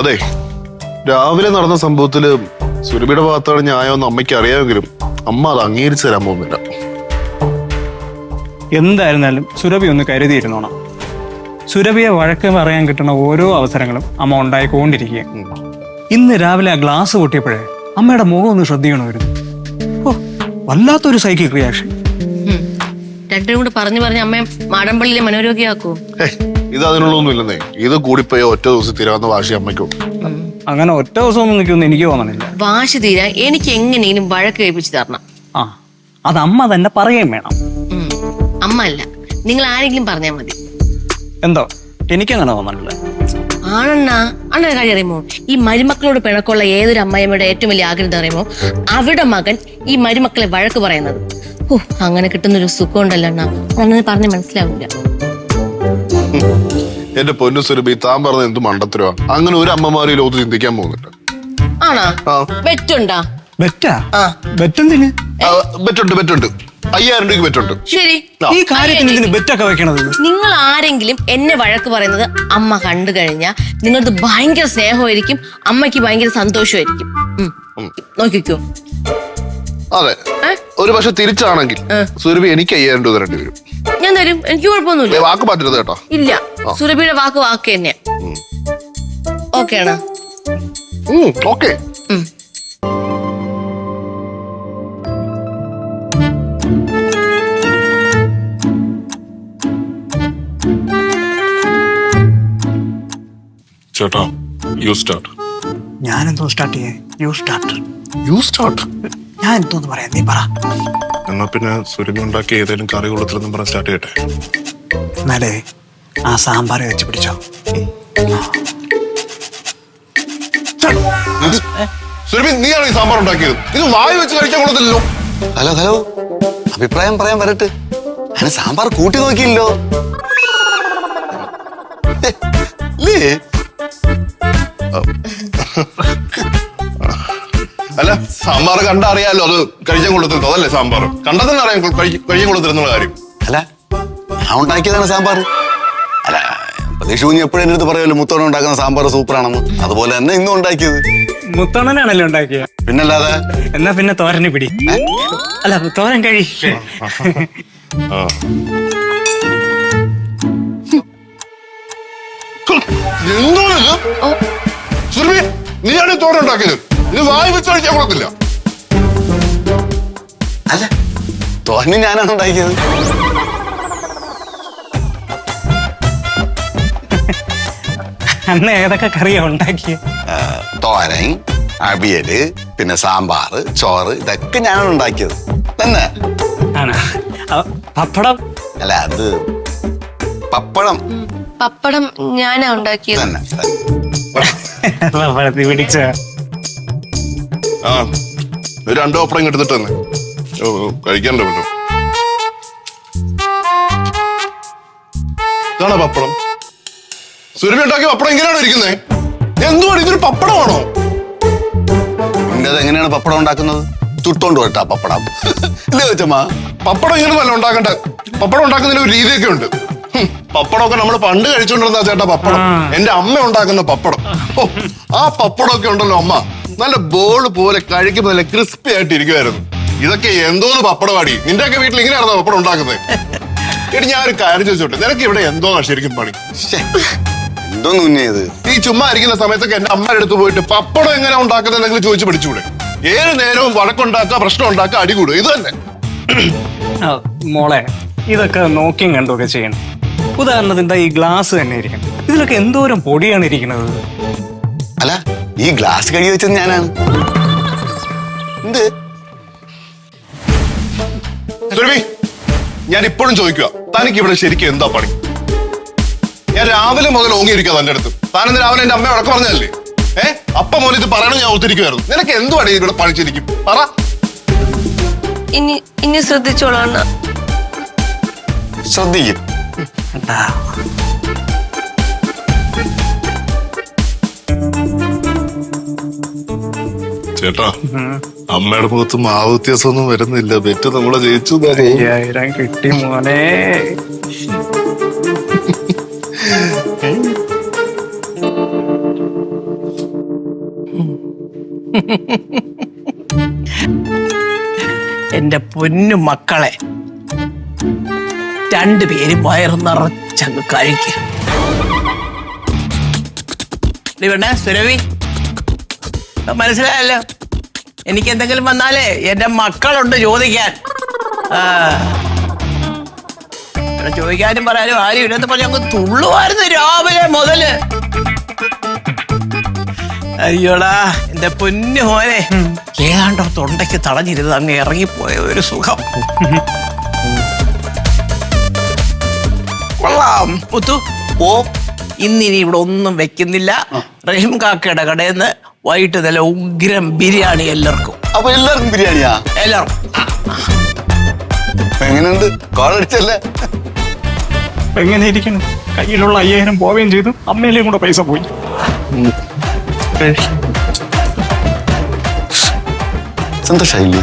അതെ രാവിലെ നടന്ന സംഭവത്തിൽ സുരഭിയുടെ ഭാഗത്താണ് ന്യായമെന്ന് അമ്മയ്ക്ക് അറിയാമെങ്കിലും അമ്മ അത് അംഗീകരിച്ചു തരാൻ പോകുന്നില്ല. എന്തായിരുന്നാലും സുരഭി ഒന്ന് കരുതിയിരുന്നോണം. സുരഭിയെ വഴക്ക് പറയാൻ കിട്ടുന്ന ഓരോ അവസരങ്ങളും അമ്മ ഉണ്ടായിക്കൊണ്ടിരിക്കുക ഇന്ന് രാവിലെ ആ ഗ്ലാസ് പൊട്ടിയപ്പോഴേ അമ്മയുടെ മുഖം ഒന്ന് ശ്രദ്ധിക്കണമായിരുന്നു. ഓ വല്ലാത്തൊരു സൈക്കിക് റിയാക്ഷൻ. രണ്ടും കൂടെ പറഞ്ഞു പറഞ്ഞ് അമ്മയെ മാടമ്പള്ളിയിലെ മനോരോഗിയാക്കൂ. ഇത് അതിനുള്ളൊന്നും ഇല്ലെന്നേ ഇത് കൂടിപ്പോയി ഒറ്റ ദിവസം തീരാവുന്ന വാശി അമ്മയ്ക്കും. അങ്ങനെ ഒറ്റ ദിവസം ഒന്നും നിൽക്കുമെന്ന് എനിക്ക് തോന്നണില്ല. വാശി തീരാ എനിക്ക് എങ്ങനെയും വഴക്ക് കഴിപ്പിച്ച് തരണം. ആ അത് അമ്മ തന്നെ പറയുകയും വേണം. ഉം. അമ്മ അല്ല. നിങ്ങൾ ആരെങ്കിലും പറഞ്ഞാൽ മതി. എന്തോ? എനിക്കങ്ങനെ തോന്നണില്ല. ആണണ്ണാ അണ്ണ കാര്യം അറിയുമോ? ഈ മരുമക്കളോട് പിണക്കമുള്ള ഏതൊരു അമ്മയമ്മയുടെ ഏറ്റവും വലിയ ആഗ്രഹം അറിയുമോ? അവിടെ മകൻ ഈ മരുമക്കളെ വഴക്ക് പറയുന്നത്. ഓ അങ്ങനെ കിട്ടുന്നൊരു സുഖം ഉണ്ടല്ലോ അണ്ണ. അണ്ണന് പറഞ്ഞ് മനസ്സിലാവില്ല. എന്റെ പൊന്നു സുരഭി താൻ പറഞ്ഞ എന്ത് മണ്ടത്തരോ അങ്ങനെ ഒരു അമ്മമാരും ലോത്ത് ലോകത്ത് ചിന്തിക്കാൻ പോകുന്നില്ല. ആണാ? ആ. വെറ്റുണ്ടാ? ബെറ്റാ ആ. ബെറ്റെന്തിന് ആ, ബെറ്റുണ്ട് ബെറ്റുണ്ട് അയ്യായിരം രൂപയ്ക്ക് ബെറ്റുണ്ട് ശരി. ഈ കാര്യത്തിന് എന്തിന് ബെറ്റൊക്കെ വെക്കണത് നിങ്ങൾ ആരെങ്കിലും എന്നെ വഴക്ക് പറയുന്നത് അമ്മ കണ്ടു കഴിഞ്ഞാൽ നിങ്ങൾക്ക് ഭയങ്കര സ്നേഹമായിരിക്കും അമ്മയ്ക്ക് ഭയങ്കര സന്തോഷമായിരിക്കും. നോക്കിക്കോ. അതെ. ഏ? ഒരു പക്ഷെ തിരിച്ചാണെങ്കിൽ സുരഭി എനിക്ക് അയ്യായിരം രൂപ തരേണ്ടി വരും. ഞാൻ തരും. എനിക്ക് കുഴപ്പമൊന്നുമില്ല. വാക്ക് മാറ്റരുത് കേട്ടോ ഇല്ല. സുരഭിയുടെ വാക്ക് വാക്ക് തന്നെ ഓക്കെ ആണ്? ഓക്കെ. ചേട്ടാ യു സ്റ്റാർട്ട് ഞാൻ എന്തോ സ്റ്റാർട്ട് ചെയ്യേ? യു സ്റ്റാർട്ട് യു സ്റ്റാർട്ട് ഞാൻ എന്തോന്ന് പറയാം? നീ പറ. എന്നാ പിന്നെ സുരഭി ഉണ്ടാക്കി ഏതെങ്കിലും കറി കൊള്ളത്തിലെന്നും പറഞ്ഞ് സ്റ്റാർട്ട് ചെയ്യട്ടെ. എന്നാലേ ആ സാമ്പാർ വെച്ച് പിടിച്ചോ. സുരഭി നീയാണ് ഈ സാമ്പാർ ഉണ്ടാക്കിയത്. ഇത് വായി വെച്ച് കഴിക്കാൻ കൊള്ളത്തില്ലല്ലോ. Hello hello. അഭിപ്രായം പറയാൻ വരട്ടെ. അങ്ങനെ സാമ്പാർ കൂട്ടി നോക്കിയില്ലോ. അല്ല സാമ്പാർ കണ്ട അറിയാലോ അത് കഴിക്കാൻ കൊള്ളത്തില്ല. അതല്ലേ സാമ്പാർ? കണ്ടതെന്ന് തന്നെ അറിയാം കഴി- കഴിക്കാൻ കൊള്ളത്തില്ലെന്നുള്ള കാര്യം. അല്ല ഞാൻ ഉണ്ടാക്കിയതാണ് സാമ്പാർ. അല്ല പ്രതീക്ഷ കുഞ്ഞ് എപ്പോഴും എന്റെ അടുത്ത് പറയുമല്ലോ മുത്തോണം ഉണ്ടാക്കുന്ന സാമ്പാർ സൂപ്പറാണെന്ന്. അതുപോലെ തന്നെ ഇന്നും ഉണ്ടാക്കിയത്. മുത്തോണനാണല്ലോ ഉണ്ടാക്കിയത് പിന്നല്ലാതെ? എന്നാ പിന്നെ തോരന് പിടി. അല്ല തോരൻ കഴി. ആ. എന്തോ നീയാണ് തോരൻ ഉണ്ടാക്കിയത്? ഇത് വായി വെച്ച് കഴിക്കാൻ കൊള്ളത്തില്ല അല്ല തോന്നി ഞാനാണ് ഉണ്ടാക്കിയത്. അന്ന് ഏതൊക്കെ കറിയാ ഉണ്ടാക്കിയ? ആ, തോരൻ അവിയൽ പിന്നെ സാമ്പാർ ചോറ് ഇതൊക്കെ ഞാനാണ് ഉണ്ടാക്കിയത്. തന്നെ? ആണ്? പപ്പടം? അല്ല അത് പപ്പടം. പപ്പടം ഞാനാ ഉണ്ടാക്കിയത്. തന്നെ. പപ്പടത്തി പിടിച്ച ആ ഒരു രണ്ടു പപ്പടം എടുത്തിട്ട് തന്നെ ഓ കഴിക്കാൻ ഇതാണ് പപ്പടം? സുരഭി ഉണ്ടാക്കിയ പപ്പടം എങ്ങനെയാണ് ഇരിക്കുന്നത് എന്തുവാണ് ഇതൊരു പപ്പടമാണോ? നിന്റെ അത് എങ്ങനെയാണ് പപ്പടം ഉണ്ടാക്കുന്നത്? ചുട്ടോണ്ട് പോയിട്ടാ പപ്പടം. ഇല്ലേ വെച്ചമ്മ പപ്പടം ഇങ്ങനെ നല്ല ഉണ്ടാക്കണ്ട. പപ്പടം ഉണ്ടാക്കുന്നതിന് ഒരു രീതിയൊക്കെ ഉണ്ട്. പപ്പടമൊക്കെ നമ്മൾ പണ്ട് കഴിച്ചുകൊണ്ടിരുന്ന ചേട്ടാ പപ്പടം. എന്റെ അമ്മ ഉണ്ടാക്കുന്ന പപ്പടം. ഓ, ആ പപ്പടമൊക്കെ ഉണ്ടല്ലോ അമ്മ. നല്ല ബോൾ പോലെ കഴിക്കുമ്പോൾ നല്ല ക്രിസ്പി ആയിട്ട് ഇരിക്കുമായിരുന്നു ഇതൊക്കെ എന്തോന്ന് പപ്പടവാടി. നിന്റെ ഒക്കെ വീട്ടിൽ ഇങ്ങനെയാണോ പപ്പടം ഉണ്ടാക്കുന്നത്? എടി ഞാൻ ഒരു കാര്യം ചോദിച്ചോട്ടെ. നിനക്ക് ഇവിടെ എന്തോന്നാ ശരിക്കും പണി? എന്തോന്ന് ഉന്നിയത് ഈ ചുമ്മാ ഇരിക്കുന്ന സമയത്തൊക്കെ എന്റെ അമ്മയുടെ അടുത്ത് പോയിട്ട് പപ്പടം എങ്ങനെ ഉണ്ടാക്കുന്നതെങ്കിലും ചോദിച്ചു പിടിച്ചുകൂടെ ഏത് നേരവും വഴക്കുണ്ടാക്കുക പ്രശ്നം ഉണ്ടാക്കുക അടികൂടുക ഇത് തന്നെ. ആ, മോളെ ഇതൊക്കെ നോക്കിയും കണ്ടുമൊക്കെ ചെയ്യണം. ഉദാഹരണത്തിന് ഈ ഗ്ലാസ് തന്നെ ഇരിക്കണം. ഇതിലൊക്കെ എന്തോരം പൊടിയാണ് ഇരിക്കുന്നത്? ഈ ഗ്ലാസ് കഴുകി വെച്ചത് ഞാനാണ്. എന്ത്? സുരഭി ഞാൻ ഇപ്പോഴും ചോദിക്കുക തനിക്ക് ഇവിടെ ശരിക്കും എന്താ പണി? ഞാൻ രാവിലെ മുതൽ ഓങ്ങിയിരിക്കുക തന്റെ അടുത്ത്. താനെന്ന് രാവിലെ എന്റെ അമ്മ ഉടക്കം പറഞ്ഞതല്ലേ? ഏ? അപ്പ മോനെ ഇത് പറയണം ഞാൻ ഒത്തിരിക്കുമായിരുന്നു നിനക്ക് എന്ത് പണി ഇവിടെ പണിച്ചിരിക്കും പറ. ഇനി ഇനി ശ്രദ്ധിച്ചോളാം ശ്രദ്ധിക്കും. ചേട്ടാ അമ്മയുടെ മുഖത്ത് മാവ് വ്യത്യാസമൊന്നും വരുന്നില്ല. ബെറ്റ് നമ്മളെ ജയിച്ചു. അയ്യായിരം കിട്ടി മോനെ. എന്റെ പൊന്നു മക്കളെ രണ്ടുപേരും വയറ് നിറച്ചങ്ങ് കഴിക്കുക വേണ്ട സുരവി. മനസ്സിലായല്ലോ? എനിക്ക് എന്തെങ്കിലും വന്നാലേ എന്റെ മക്കളുണ്ട് ചോദിക്കാൻ. ചോദിക്കാനും പറയാനും ആരും ഇല്ലെന്ന് പറഞ്ഞ അങ്ങ് തുള്ളുമായിരുന്നു രാവിലെ മുതൽ. അയ്യോടാ എന്റെ പൊന്നു മോനെ. ഏതാണ്ടോ തൊണ്ടയ്ക്ക് തടഞ്ഞിരുന്ന് അങ്ങ് ഇറങ്ങിപ്പോയ ഒരു സുഖം. കൊള്ളാം. മുത്തു ഓ ഇന്നിനി ഇവിടെ ഒന്നും വെക്കുന്നില്ല. റഹീം കാക്കയുടെ കടയിൽ നിന്ന് വൈകിട്ട് നല്ല ഉഗ്രം ബിരിയാണി എല്ലാവർക്കും. അപ്പൊ എല്ലാവർക്കും ബിരിയാണിയാ? എല്ലാവർക്കും. എങ്ങനെയുണ്ട്? കോളടിച്ചല്ലേ എങ്ങനെ ഇരിക്കണം കയ്യിലുള്ള അയ്യായിരം പോവുകയും ചെയ്തു. അമ്മയിലേയും കൂടെ പൈസ പോയി. സന്തോഷായില്ലേ?